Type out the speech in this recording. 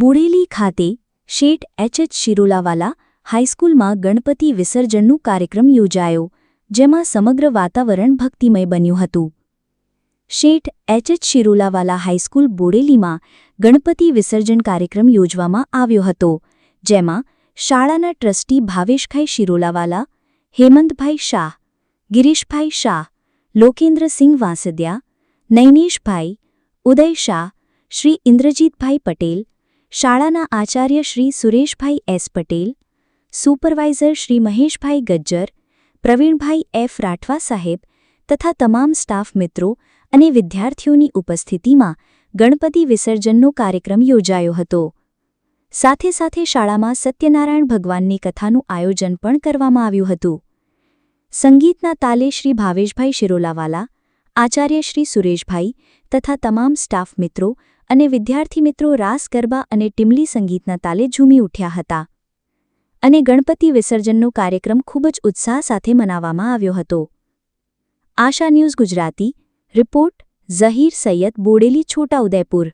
બુડેલી ખાતે Sheth H H Shirolawala હાઈસ્કૂલમાં ગણપતિ વિસર્જનનું કાર્યક્રમ યોજાયો, જેમાં સમગ્ર વાતાવરણ ભક્તિમય બન્યું હતું. Sheth H H Shirolawala high school બોડેલીમાં Ganpati વિસર્જન કાર્યક્રમ યોજવામાં આવ્યો હતો, જેમાં શાળાના ટ્રસ્ટી ભાવેશભાઈ શિરોલાવાલા, હેમંતભાઈ શાહ, ગિરીશભાઈ શાહ, લોકેન્દ્રસિંહ વાંસદિયા, નૈનેશભાઈ, ઉદય શાહ, શ્રી ઇન્દ્રજીતભાઈ પટેલ શાળાના Acharya Shri Sureshbhai S Patel, supervisor Shri Maheshbhai Gajjar, Pravinbhai F Rathwa સાહેબ તથા તમામ સ્ટાફ મિત્રો અને વિદ્યાર્થીઓની ઉપસ્થિતિમાં ગણપતિ વિસર્જનનો કાર્યક્રમ યોજાયો હતો. સાથે સાથે શાળામાં સત્યનારાયણ ભગવાનની કથાનું આયોજન પણ કરવામાં આવ્યું હતું. સંગીતના તાલે શ્રી ભાવેશભાઈ શિરોલાવાલા, આચાર્ય શ્રી સુરેશભાઈ તથા તમામ સ્ટાફ મિત્રો અને વિદ્યાર્થી મિત્રો રાસ, ગરબા અને ટીમલી સંગીતના તાલે ઝૂમી ઉઠ્યા હતા. અને ગણપતિ વિસર્જનનો કાર્યક્રમ ખૂબ જ ઉત્સાહ સાથે મનાવવામાં આવ્યો હતો. Asha news Gujarati, report, Zaheer Saiyed Bodeli, Chhota Udepur.